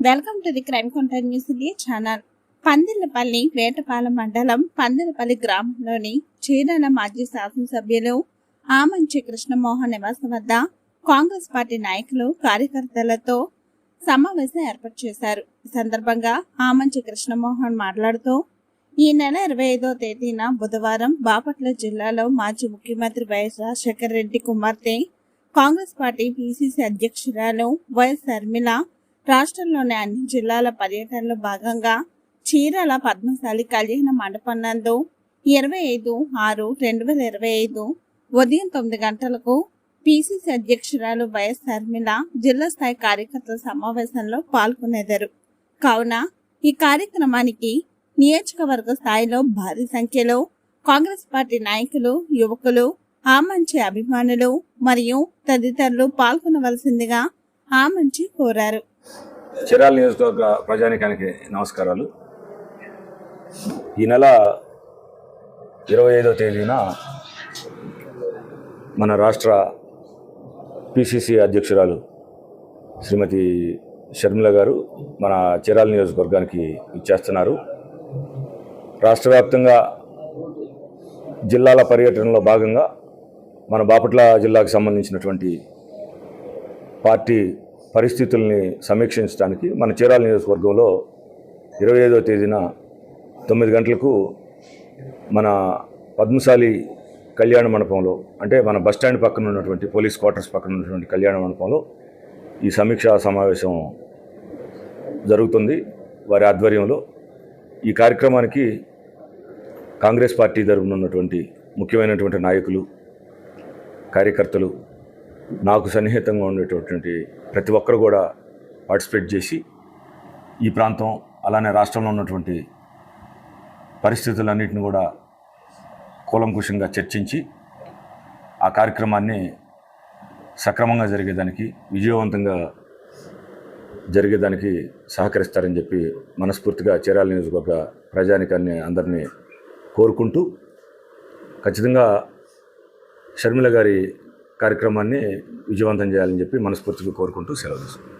Welcome to the crime continues India channel. Pandillapalli Vetapalem మండలం పందిలపల్లి గ్రామంలోని చీరాల మాజీ శాసనసభ్యులు ఆమంచి కృష్ణమోహన్ నివాసం వద్ద కాంగ్రెస్ పార్టీ నాయకులు కార్యకర్తలతో సమావేశం ఏర్పాటు చేశారు. ఈ సందర్భంగా ఆమంచి కృష్ణమోహన్ మాట్లాడుతూ ఈ నెల ఇరవై ఐదో తేదీన బుధవారం బాపట్ల జిల్లాలో మాజీ ముఖ్యమంత్రి వైఎస్ రాజశేఖర రెడ్డి కుమార్తె కాంగ్రెస్ పార్టీ పిసిసి అధ్యక్షురాలు వైఎస్ శర్మిల రాష్ట్రంలోని అన్ని జిల్లాల పర్యటనలో భాగంగా చీరాల పద్మశాలి కళ్యాణ మండపం నందు ఇరవై ఐదు ఆరు రెండు వేల ఇరవై ఐదు ఉదయం తొమ్మిది గంటలకు పిసిసి అధ్యక్షురాలు వైఎస్ శర్మిల జిల్లా స్థాయి కార్యకర్తల సమావేశంలో పాల్గొనేదారు. కావున ఈ కార్యక్రమానికి నియోజకవర్గ స్థాయిలో భారీ సంఖ్యలో కాంగ్రెస్ పార్టీ నాయకులు యువకులు ఆ మంచి అభిమానులు మరియు తదితరులు పాల్గొనవలసిందిగా ఆ మంచి కోరారు. చిరాల నియోజకవర్గ ప్రజానికానికి నమస్కారాలు. ఈ నెల ఇరవై ఐదో తేదీన మన రాష్ట్ర పిసిసి అధ్యక్షురాలు శ్రీమతి షర్మిల గారు మన చిరాల నియోజకవర్గానికి ఇచ్చేస్తున్నారు. రాష్ట్ర వ్యాప్తంగా జిల్లాల పర్యటనలో భాగంగా మన బాపట్ల జిల్లాకు సంబంధించినటువంటి పార్టీ పరిస్థితుల్ని సమీక్షించడానికి మన చీరాల నియోజకవర్గంలో ఇరవై ఐదో తేదీన తొమ్మిది గంటలకు మన పద్మశాలి కళ్యాణ మండపంలో అంటే మన బస్ స్టాండ్ పక్కన ఉన్నటువంటి పోలీస్ క్వార్టర్స్ పక్కన ఉన్నటువంటి కళ్యాణ మండపంలో ఈ సమీక్షా సమావేశం జరుగుతుంది వారి ఆధ్వర్యంలో. ఈ కార్యక్రమానికి కాంగ్రెస్ పార్టీ తరపున ఉన్నటువంటి ముఖ్యమైనటువంటి నాయకులు కార్యకర్తలు నాకు సన్నిహితంగా ఉండేటటువంటి ప్రతి ఒక్కరు కూడా పార్టిసిపేట్ చేసి ఈ ప్రాంతం అలానే రాష్ట్రంలో ఉన్నటువంటి పరిస్థితులన్నింటిని కూడా కూలంకుషంగా చర్చించి ఆ కార్యక్రమాన్ని సక్రమంగా జరిగేదానికి విజయవంతంగా జరిగేదానికి సహకరిస్తారని చెప్పి మనస్ఫూర్తిగా చీరాల నియోజకవర్గ ప్రజానికాన్ని అందరినీ కోరుకుంటూ ఖచ్చితంగా షర్మిల గారి కార్యక్రమాన్ని విజయవంతం చేయాలని చెప్పి మనస్ఫూర్తిగా కోరుకుంటూ సెలవు తీసుకుంటాం